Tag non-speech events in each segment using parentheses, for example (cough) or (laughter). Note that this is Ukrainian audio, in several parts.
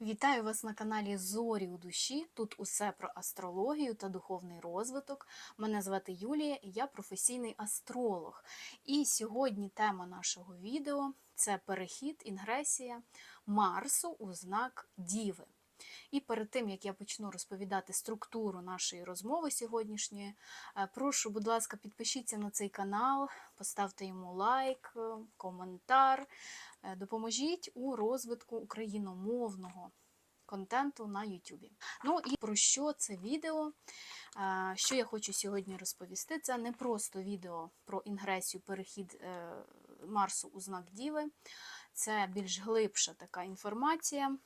Вітаю вас на каналі Зорі у душі. Тут усе про астрологію та духовний розвиток. Мене звати Юлія і я професійний астролог. І сьогодні тема нашого відео це перехід, інгресія Марсу у знак Діви. І перед тим, як я почну розповідати структуру нашої розмови сьогоднішньої, е, прошу, будь ласка, підпишіться на цей канал, поставте йому лайк, е, коментар. Е, Допоможіть у розвитку україномовного контенту на YouTube. Ну і про що це відео? Що я хочу сьогодні розповісти? Це не просто відео про інгресію, перехід Марсу у знак Діви. Це більш глибша така інформація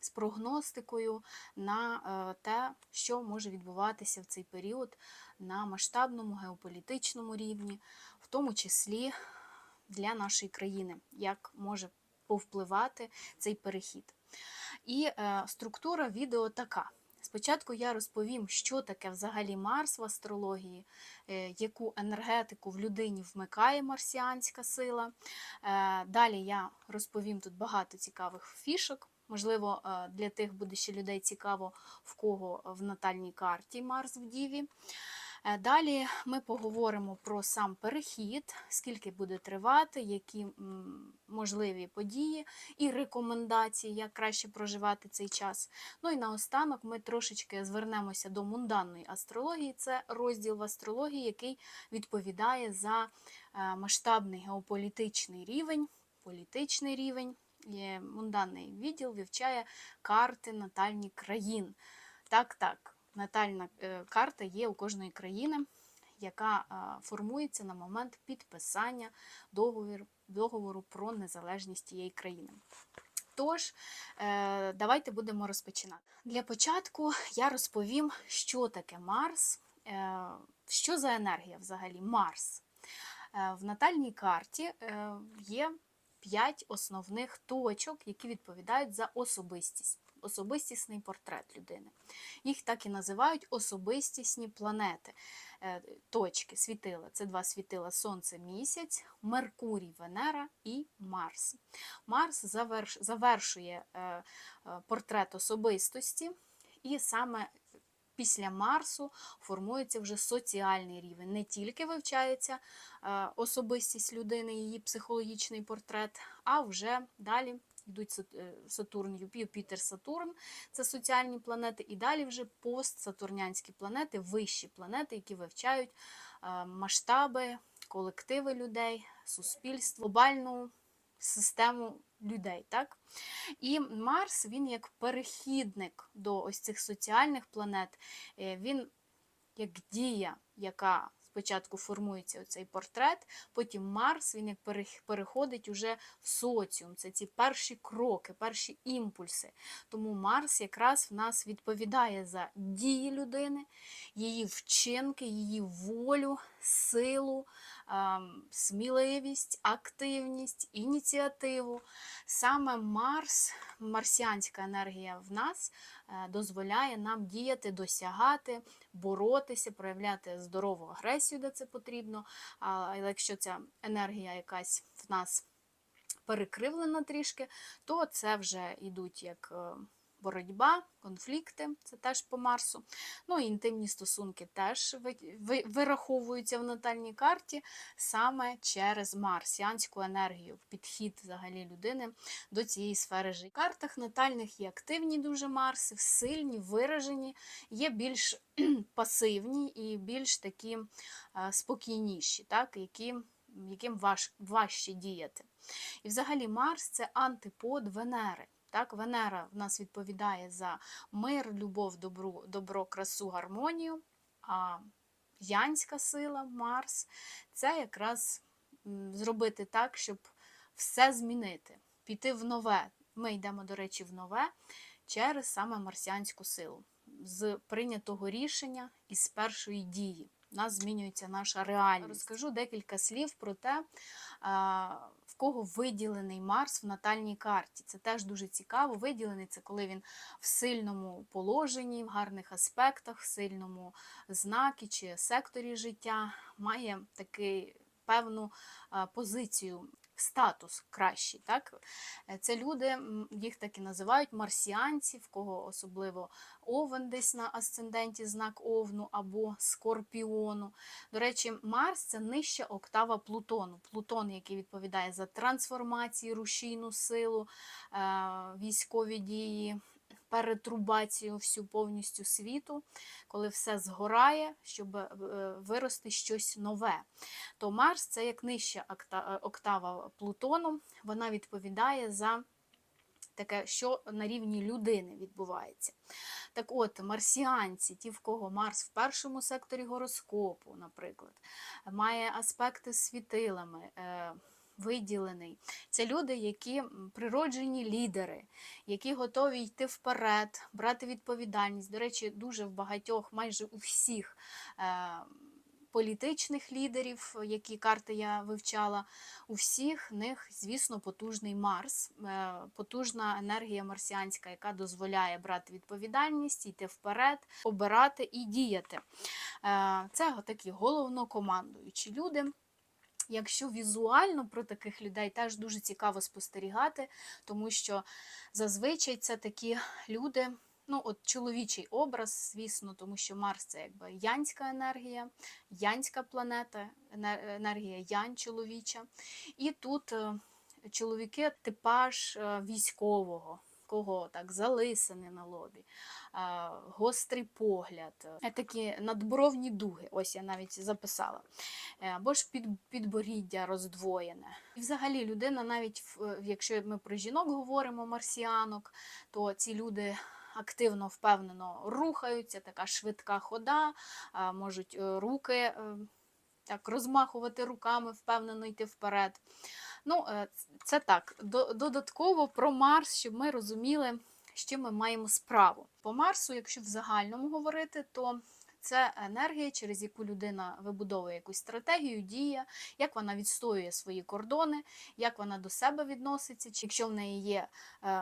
з прогностикою на е, те, що може відбуватися в цей період на масштабному геополітичному рівні, в тому числі для нашої країни, як може повпливати цей перехід. І е, структура відео така. Спочатку я розповім, що таке взагалі Марс в астрології, е, яку енергетику в людині вмикає марсіанська сила. Далі я розповім тут багато цікавих фішок. Можливо, е, для тих буде ще людей цікаво, в кого в натальній карті Марс в Діві. Е, Далі ми поговоримо про сам перехід, скільки буде тривати, які можливі події і рекомендації, як краще проживати цей час. Ну і наостанок ми трошечки звернемося до мунданної астрології. Це розділ в астрології, який відповідає за е, масштабний геополітичний рівень, політичний рівень. Мунданний відділ вивчає карти натальні країн. Так, так, натальна е, карта є у кожної країни, яка е, формується на момент підписання договору, договору про незалежність тієї країни. Тож, е, давайте будемо розпочинати. Для початку я розповім, що таке Марс, що за енергія взагалі Марс. В натальній карті є п'ять основних точок, які відповідають за особистість, особистісний портрет людини. Їх так і називають особистісні планети. Е, Точки, світила. Це два світила Сонце, місяць, Меркурій, Венера і Марс. Марс завершує е, е, портрет особистості, і саме після Марсу формується вже соціальний рівень. Не тільки вивчається е, особистість людини, її психологічний портрет, а вже далі йдуть е, Сатурн, Юп- Юпітер, Сатурн це соціальні планети, і далі вже постсатурнянські планети, вищі планети, які вивчають е, масштаби, колективи людей, суспільство, глобальну систему людей. Так? І Марс він як перехідник до ось цих соціальних планет, е, він як дія, яка спочатку формується цей портрет, потім Марс він як переходить уже в соціум. Це ці перші кроки, перші імпульси. Тому Марс якраз в нас відповідає за дії людини, її вчинки, її волю, силу, сміливість, активність, ініціативу. Саме Марс, марсіанська енергія в нас е, дозволяє нам діяти, досягати, боротися, проявляти здорову агресію, де це потрібно. А якщо ця енергія якась в нас перекривлена трішки, то це вже йдуть як е, боротьба, конфлікти, це теж по Марсу. Ну і інтимні стосунки теж ви- ви- вираховуються в натальній карті саме через марсіанську енергію, підхід взагалі людини до цієї сфери життя. В картах натальних є активні дуже Марси, сильні, виражені, є більш (clears throat) пасивні і більш такі е, спокійніші, так, які, яким важ, важче діяти. І взагалі Марс це антипод Венери. Так, Венера в нас відповідає за мир, любов, добро, добро, красу, гармонію. А янська сила, Марс це якраз зробити так, щоб все змінити, піти в нове. Ми йдемо, до речі, в нове через саме марсіанську силу. З прийнятого рішення і з першої дії. У нас змінюється наша реальність. Розкажу декілька слів про те, кого виділений Марс в натальній карті. Це теж дуже цікаво. Виділений це коли він в сильному положенні, в гарних аспектах, в сильному знакі чи секторі життя, має такий певну позицію статус кращий. Так? Е, Це люди, їх так і називають марсіанці, в кого особливо овен десь на асценденті знак овну або скорпіону. До речі, Марс це нижча октава Плутону. Плутон, який відповідає за трансформацію, рушійну силу, е, військові дії. Перетрубацію всю повністю світу, коли все згорає, щоб е, вирости щось нове. То Марс це як нижча е, октава Плутону, вона відповідає за таке, що на рівні людини відбувається. Так от, марсіанці, ті, в кого Марс в першому секторі гороскопу, наприклад, має аспекти з світилами. Виділений. Це люди, які природжені лідери, які готові йти вперед, брати відповідальність. До речі, дуже в багатьох, майже у всіх е, політичних лідерів, які карти я вивчала, у всіх них, звісно, потужний Марс, е, потужна енергія марсіанська, яка дозволяє брати відповідальність, йти вперед, обирати і діяти. Е, Це такі головнокомандуючі люди. Якщо візуально про таких людей теж дуже цікаво спостерігати, тому що зазвичай це такі люди, ну от чоловічий образ, звісно, тому що Марс це якби янська енергія, янська планета, енергія янь чоловіча. І тут е, чоловіки типаж е, військового. Кого так залисини на лобі, е, гострий погляд, е, такі надбровні дуги. Ось я навіть записала. Е, Або ж під, підборіддя роздвоєне. І взагалі людина, навіть якщо ми про жінок говоримо, марсіанок, то ці люди активно, впевнено рухаються, така швидка хода, можуть е, руки е, так розмахувати руками, впевнено йти вперед. Ну, е, це так, додатково про Марс, щоб ми розуміли, з чим ми маємо справу. По Марсу, якщо в загальному говорити, то це енергія, через яку людина вибудовує якусь стратегію, діє, як вона відстоює свої кордони, як вона до себе відноситься, чи якщо в неї є е,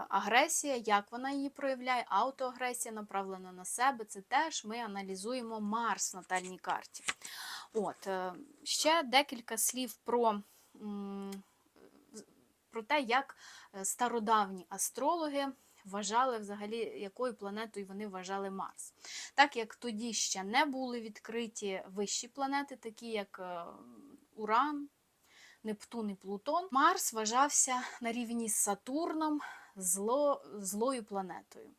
агресія, як вона її проявляє, аутоагресія направлена на себе. Це теж ми аналізуємо Марс в натальній карті. От, е, ще декілька слів про. Про те, як е, стародавні астрологи вважали взагалі, якою планетою вони вважали Марс. Так як тоді ще не були відкриті вищі планети, такі як е, Уран, Нептун і Плутон, Марс вважався на рівні з Сатурном зло, злою планетою.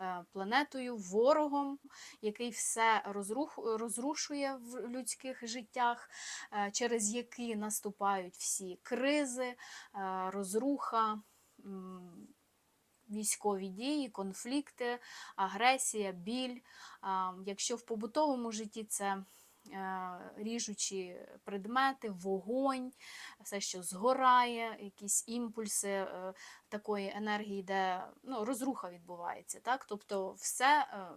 Е, Планетою, ворогом, який все розрух, розрушує в людських життях, е, через які наступають всі кризи, е, розруха, військові дії, конфлікти, агресія, біль. Якщо в побутовому житті це ріжучі предмети, вогонь, все, що згорає, якісь імпульси е, такої енергії, де ну, розруха відбувається. Так? Тобто все е,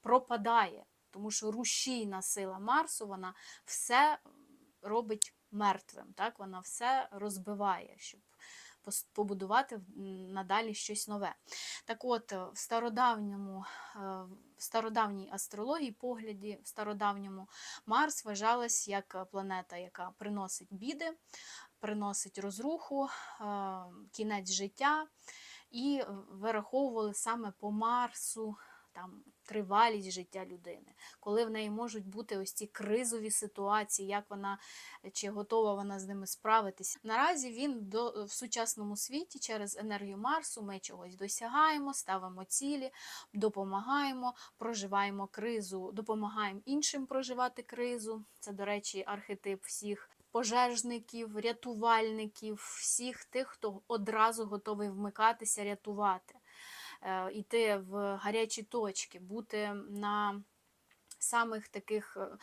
пропадає, тому що рушійна сила Марсу, вона все робить мертвим, так? вона все розбиває, щоб побудувати надалі щось нове. Так от, е, в стародавньому, е, в стародавній астрології, погляді, в стародавньому Марс вважалась як планета, яка приносить біди, приносить розруху, е, кінець життя, і вираховували саме по Марсу там, тривалість життя людини, коли в неї можуть бути ось ці кризові ситуації, як вона чи готова вона з ними справитися. Наразі він до, в сучасному світі через енергію Марсу ми чогось досягаємо, ставимо цілі, допомагаємо, проживаємо кризу, допомагаємо іншим проживати кризу. Це, до речі, архетип всіх. Пожежників, рятувальників, всіх тих, хто одразу готовий вмикатися, рятувати, йти в гарячі точки, бути на самих таких е,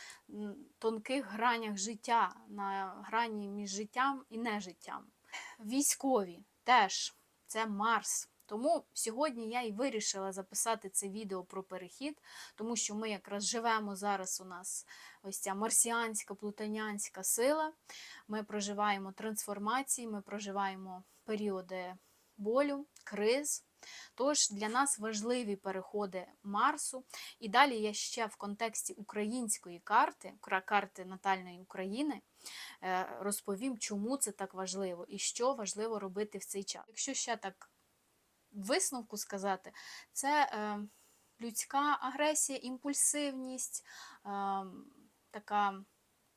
тонких гранях життя, на грані між життям і нежиттям. Військові теж це Марс. Тому сьогодні я і вирішила записати це відео про перехід, тому що ми якраз живемо зараз. У нас ось ця марсіанська, плутонянська сила. Ми проживаємо трансформації, ми проживаємо періоди болю, криз. Тож для нас важливі переходи Марсу. І далі я ще в контексті української карти, карти натальної України, е, розповім, чому це так важливо і що важливо робити в цей час. Якщо ще так висновку сказати, це е, людська агресія, імпульсивність, е, така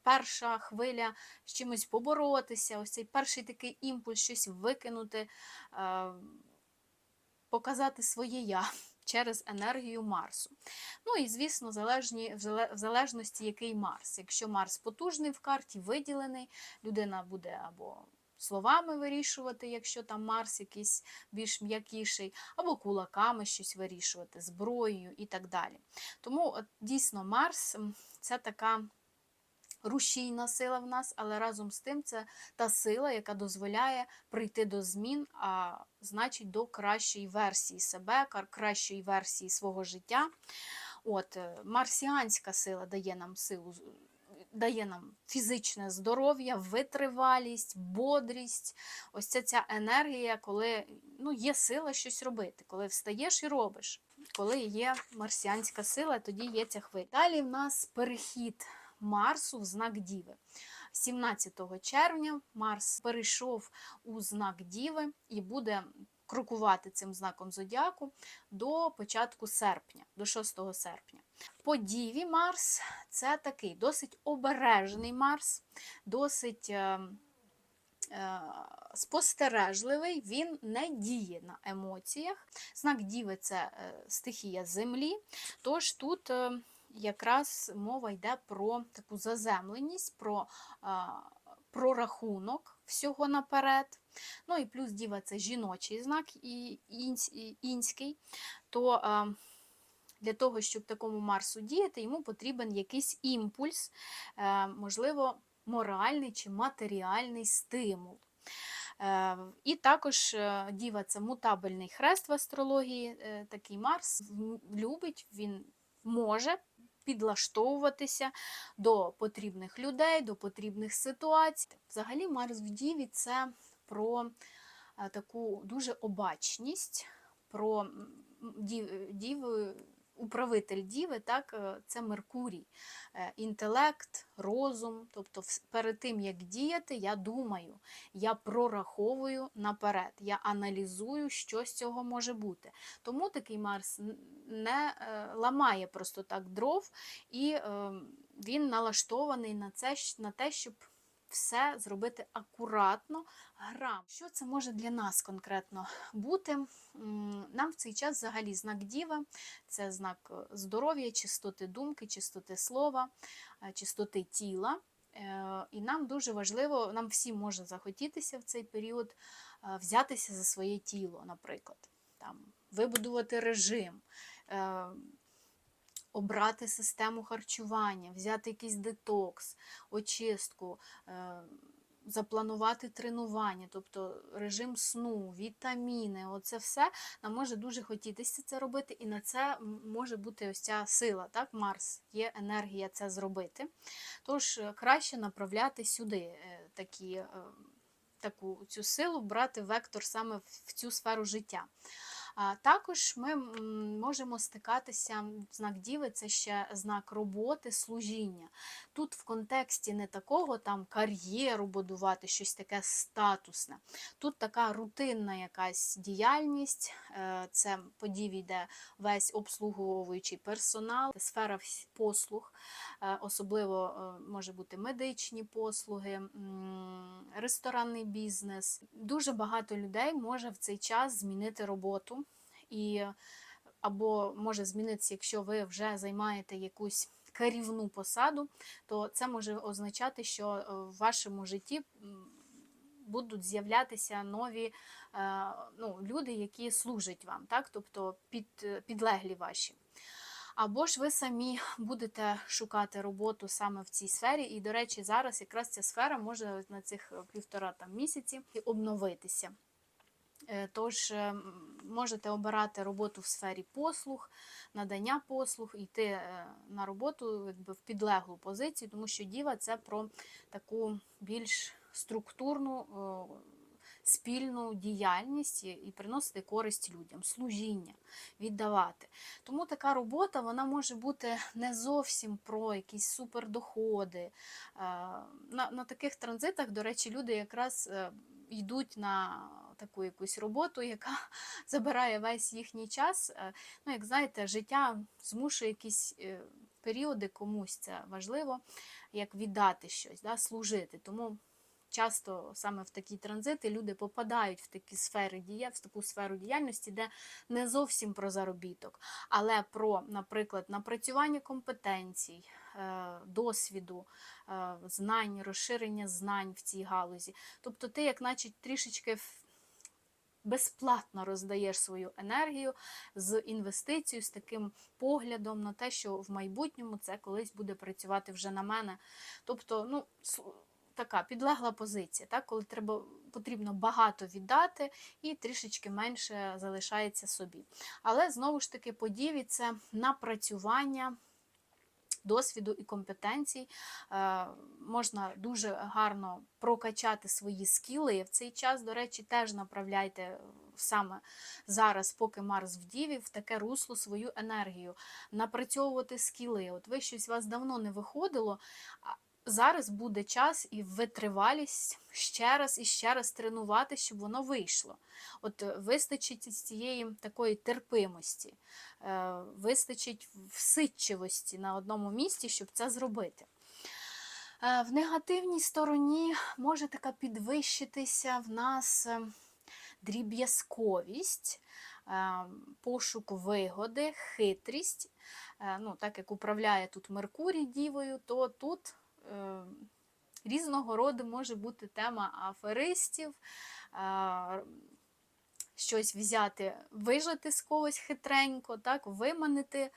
перша хвиля з чимось поборотися, ось цей перший такий імпульс, щось викинути, показати своє я (laughs) через енергію Марсу. Ну і, звісно, залежні, в залежності, який Марс. Якщо Марс потужний в карті, виділений, людина буде або словами вирішувати, якщо там Марс якийсь більш м'якіший, або кулаками щось вирішувати, зброєю і так далі. Тому дійсно Марс це така рушійна сила в нас, але разом з тим це та сила, яка дозволяє прийти до змін, а значить до кращої версії себе, кращої версії свого життя. От, е, марсіанська сила дає нам силу. Дає нам фізичне здоров'я, витривалість, бодрість. Ось це ця енергія, коли ну, є сила щось робити, коли встаєш і робиш. Коли є марсіанська сила, тоді є ця хвиля. Далі в нас перехід Марсу в знак Діви. 17 червня Марс перейшов у знак Діви і буде крокувати цим знаком зодіаку до початку серпня, до 6 серпня. По Діві Марс це такий досить обережний Марс, досить. е, е, Спостережливий, він не діє на емоціях. Знак Діви це е, стихія землі. Тож тут якраз мова йде про таку заземленість, про прорахунок всього наперед. Ну і плюс діва це жіночий знак і, інсь, і інський. То для того, щоб такому Марсу діяти, йому потрібен якийсь імпульс, е, можливо, моральний чи матеріальний стимул. Е, І також е, діва це мутабельний хрест в астрології. Такий Марс любить, він може підлаштовуватися до потрібних людей, до потрібних ситуацій. Взагалі, Марс в Діві це про е, таку дуже обачність, про дів. Управитель Діви, так, е, це Меркурій, Е, інтелект, розум. Тобто, перед тим, як діяти, я думаю, я прораховую наперед, я аналізую, що з цього може бути. Тому такий Марс не е, ламає просто так дров, і е, він налаштований на це, на те, щоб все зробити акуратно, грам. Що це може для нас конкретно бути? Нам в цей час взагалі знак Діва це знак е, здоров'я, чистоти думки, чистоти слова, е, чистоти тіла. Е, І нам дуже важливо, нам всім може захотітися в цей період взятися за своє тіло, наприклад, там, вибудувати режим, обрати систему харчування, взяти якийсь детокс, очистку, е, запланувати тренування, тобто режим сну, вітаміни, оце все нам може дуже хотітися це робити, і на це може бути ось ця сила, так, Марс, є енергія це зробити. Тож е, краще направляти сюди е, такі, таку цю силу, брати вектор саме в цю сферу життя. Також ми можемо стикатися, знак Діви це ще знак роботи, служіння. Тут в контексті не такого там кар'єру будувати, щось таке статусне. Тут така рутинна якась діяльність, е, це по йде весь обслуговуючий персонал, сфера послуг, е, особливо е, може бути медичні послуги, ресторанний бізнес. Дуже багато людей може в цей час змінити роботу і або може змінитися, якщо ви вже займаєте якусь керівну посаду, то це може означати, що е, в вашому житті будуть з'являтися нові е, ну, люди, які служать вам, так? тобто під, підлеглі ваші. Або ж ви самі будете шукати роботу саме в цій сфері. І, до речі, зараз якраз ця сфера може на цих е, півтора там, місяці обновитися. Е, Тож е, можете обирати роботу в сфері послуг, надання послуг, йти е, на роботу якби, в підлеглу позицію, тому що діва це про таку більш структурну, спільну діяльність і- приносити користь людям, служіння, віддавати. Тому така робота вона може бути не зовсім про якісь супердоходи. Е, На, на таких транзитах, до речі, люди якраз йдуть на таку якусь роботу, яка (laughs) забирає весь їхній час. Е, Ну, як знаєте, життя змушує якісь е, періоди комусь це важливо, як віддати щось, да, служити. Тому часто саме в такі транзити люди попадають в такі сфери дія, в таку сферу діяльності, де не зовсім про заробіток, але про, наприклад, напрацювання компетенцій, досвіду, е, знань, розширення знань в цій галузі. Тобто ти, як наче трішечки безплатно роздаєш свою енергію з інвестицією, з таким поглядом на те, що в майбутньому це колись буде працювати вже на мене. Тобто, ну, така підлегла позиція, так? коли треба, потрібно багато віддати і трішечки менше залишається собі. Але знову ж таки, подіві це напрацювання досвіду і компетенцій. Е, можна дуже гарно прокачати свої скіли. В цей час, до речі, теж направляйте саме зараз, поки Марс в Діві, в таке русло свою енергію, напрацьовувати скіли. От ви щось у вас давно не виходило. Зараз буде час і витривалість ще раз і ще раз тренувати, щоб воно вийшло. От е, вистачить цієї такої терпимості, е, вистачить всидчивості на одному місці, щоб це зробити. Е, В негативній стороні може така підвищитися в нас дріб'язковість, пошук вигоди, хитрість. Ну, так як управляє тут Меркурій дівою, то тут різного роду може бути тема аферистів, е, щось взяти, вижити з когось хитренько, так, виманити.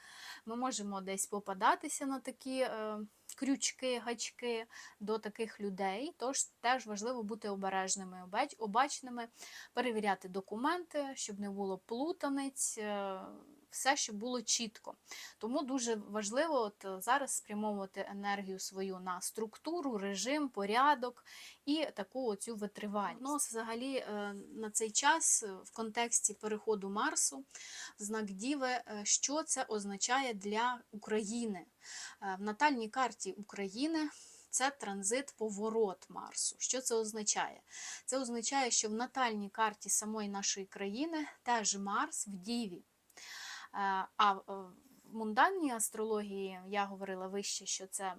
Ми можемо десь попадатися на такі е, крючки, гачки до таких людей. Тож теж важливо бути обережними, обачними, перевіряти документи, щоб не було плутаниць, е, все, щоб було чітко. Тому дуже важливо от е, зараз спрямовувати енергію свою на структуру, режим, порядок і таку оцю витривальність. Ну, взагалі е, на цей час е, в контексті переходу Марсу знак Діви, що це означає для України. В натальній карті України це транзит поворот Марсу. Що це означає? Це означає, що в натальній карті самої нашої країни теж Марс в Діві. Е, А в мунданній астрології я говорила вище, що це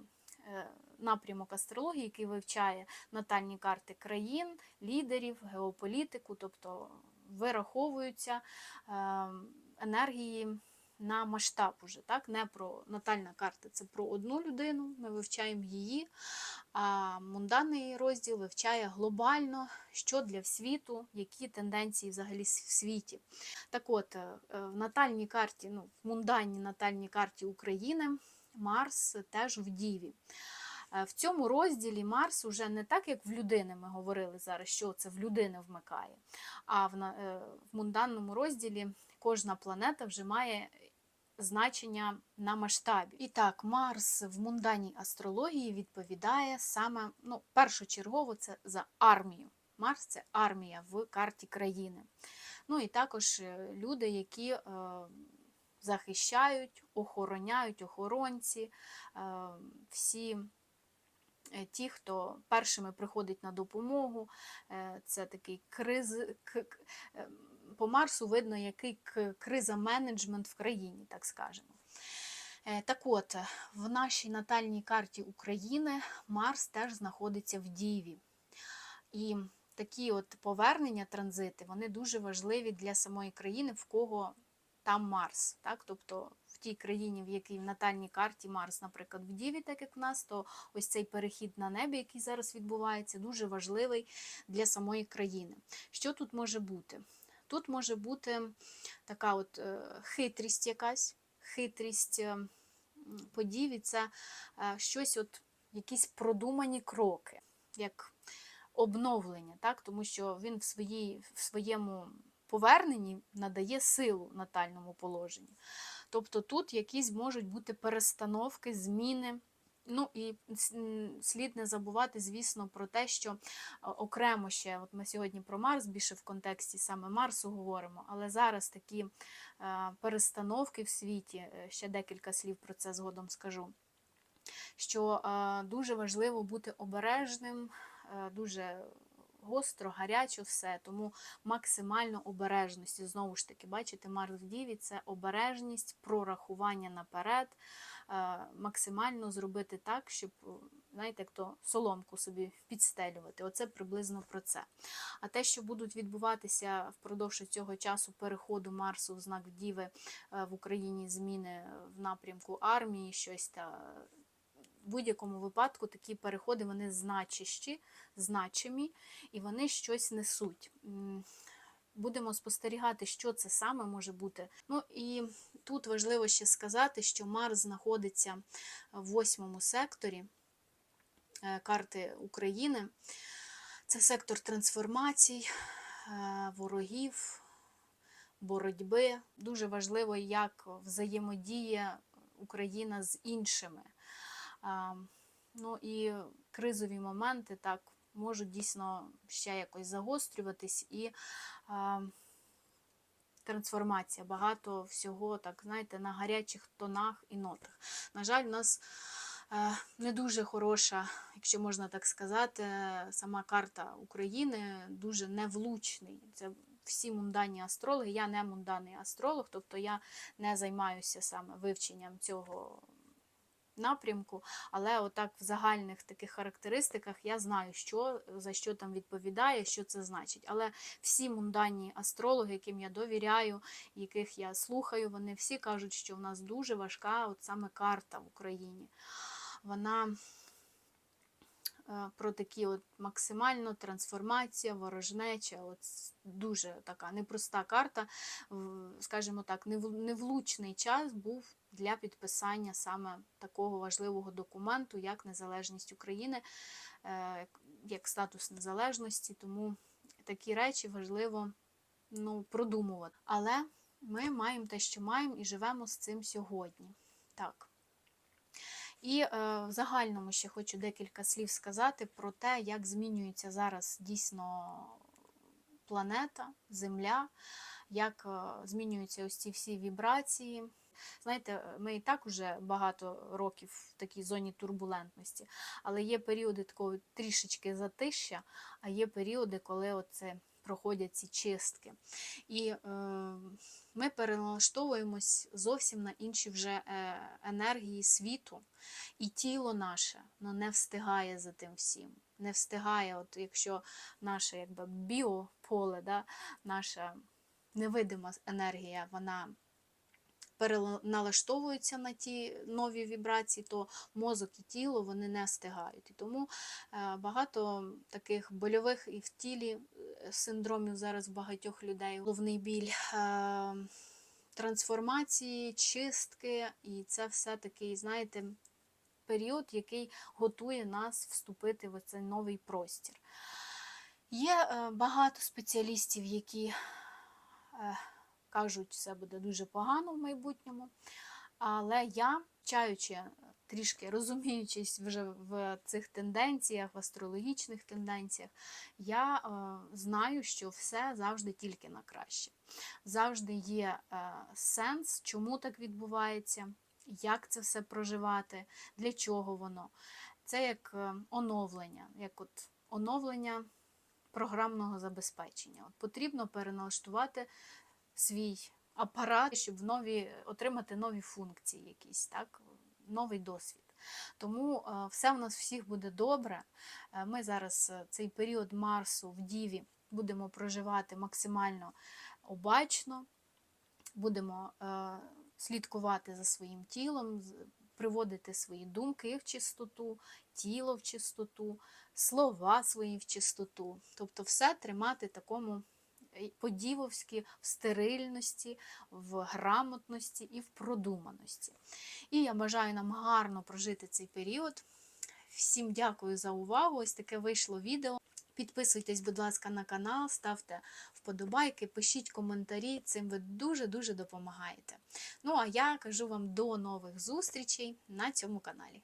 е, напрямок астрології, який вивчає натальні карти країн, лідерів, геополітику, тобто вираховуються е, енергії на масштаб уже, так? Не про натальна карта, це про одну людину, ми вивчаємо її, а мунданний розділ вивчає глобально, що для світу, які тенденції взагалі в світі. Так от, е, е, в натальній карті, ну, в мунданній натальній карті України Марс теж в Діві. Е, В цьому розділі Марс уже не так, як в людини ми говорили зараз, що це в людини вмикає. А в, в мунданному розділі кожна планета вже має значення на масштабі. І так, Марс в мунданній астрології відповідає саме ну, першочергово це за армію. Марс це армія в карті країни. Ну і також е, люди, які е, захищають, охороняють охоронці, е, всі е, ті, хто першими приходить на допомогу. Е, Це такий криз. к- к- е, По Марсу видно, який криза-менеджмент в країні, так скажемо. Е, Так от, в нашій натальній карті України Марс теж знаходиться в Діві. І такі от повернення, транзити, вони дуже важливі для самої країни, в кого там Марс. Так? Тобто в тій країні, в якій в натальній карті Марс, наприклад, в Діві, так як в нас, то ось цей перехід на небі, який зараз відбувається, дуже важливий для самої країни. Що тут може бути? Тут може бути така от е, хитрість якась, хитрість е, м, подіві, це щось, от, якісь продумані кроки, як обновлення, так? тому що він в, своїй, в своєму поверненні надає силу натальному положенню. Тобто тут якісь можуть бути перестановки, зміни Ну і слід не забувати, звісно, про те, що е, окремо ще, от ми сьогодні про Марс більше в контексті саме Марсу говоримо, але зараз такі е, перестановки в світі, е, ще декілька слів про це згодом скажу. Що дуже важливо бути обережним, дуже гостро, гарячо все, тому максимально обережності. Знову ж таки, бачите, Марс в Діві це обережність, прорахування наперед, максимально зробити так, щоб, знаєте, як то соломку собі підстелювати. Оце приблизно про це. А те, що будуть відбуватися впродовж цього часу переходу Марсу в знак Діви е, в Україні зміни в напрямку армії, щось та. В будь-якому випадку такі переходи вони значищі, значимі, і вони щось несуть. Будемо спостерігати, що це саме може бути. Ну і тут важливо ще сказати, що Марс знаходиться в восьмому секторі е, карти України. Це сектор трансформацій, е, ворогів, боротьби. Дуже важливо, як взаємодіє Україна з іншими. Ну і кризові моменти так можуть дійсно ще якось загострюватись і а, трансформація. Багато всього, так знаєте, на гарячих тонах і нотах. На жаль, у нас е, не дуже хороша, якщо можна так сказати, сама карта України дуже невлучний. Це всі мунданні астрологи. Я не мунданний астролог, тобто я не займаюся саме вивченням цього напрямку, але отак в загальних таких характеристиках я знаю, що за що там відповідає, що це значить. Але всі мунданні астрологи, яким я довіряю, яких я слухаю, вони всі кажуть, що в нас дуже важка от саме карта в Україні. Вона е, про такі от максимально трансформація, ворожнеча, от дуже така непроста карта, скажімо так, невлучний час був для підписання саме такого важливого документу, як незалежність України, е, як- статус незалежності. Тому такі речі важливо ну, продумувати. Але ми маємо те, що маємо, і живемо з цим сьогодні. Так. І е, в загальному ще хочу декілька слів сказати про те, як змінюється зараз дійсно планета, Земля, як е, змінюються ось ці всі вібрації. Знаєте, ми і так вже багато років в такій зоні турбулентності, але є періоди такого трішечки затища, а є періоди, коли оце проходять ці чистки. І е, ми переналаштовуємось зовсім на інші вже е, енергії світу, і тіло наше ну, не встигає за тим всім. Не встигає, от якщо наше якби, біополе, да, наша невидима енергія, вона переналаштовуються на ті нові вібрації, то мозок і тіло вони не встигають. І тому е, багато таких больових і в тілі е, синдромів зараз багатьох людей. Головний біль. е, Трансформації, чистки, і це все такий, знаєте, період, який готує нас вступити в цей новий простір. Є багато спеціалістів, які кажуть, все буде дуже погано в майбутньому. Але я, чаючи, трішки розуміючись вже в цих тенденціях, в астрологічних тенденціях, я е, знаю, що все завжди тільки на краще. Завжди є е, сенс, чому так відбувається, як це все проживати, для чого воно. Це як е, оновлення, як от оновлення програмного забезпечення. От потрібно переналаштувати свій апарат, щоб в нові, отримати нові функції, якісь, так? новий досвід. Тому е, все в нас всіх буде добре. Е, Ми зараз е, цей період Марсу в Діві будемо проживати максимально обачно, будемо слідкувати за своїм тілом, приводити свої думки в чистоту, тіло в чистоту, слова свої в чистоту. Тобто все тримати такому е, по-дівовськи в стерильності, в грамотності і в продуманості. І я бажаю нам гарно прожити цей період. Всім дякую за увагу. Ось таке вийшло відео. Підписуйтесь, будь ласка, на канал, ставте вподобайки, пишіть коментарі. Цим ви дуже-дуже допомагаєте. Ну а я кажу вам до нових зустрічей на цьому каналі.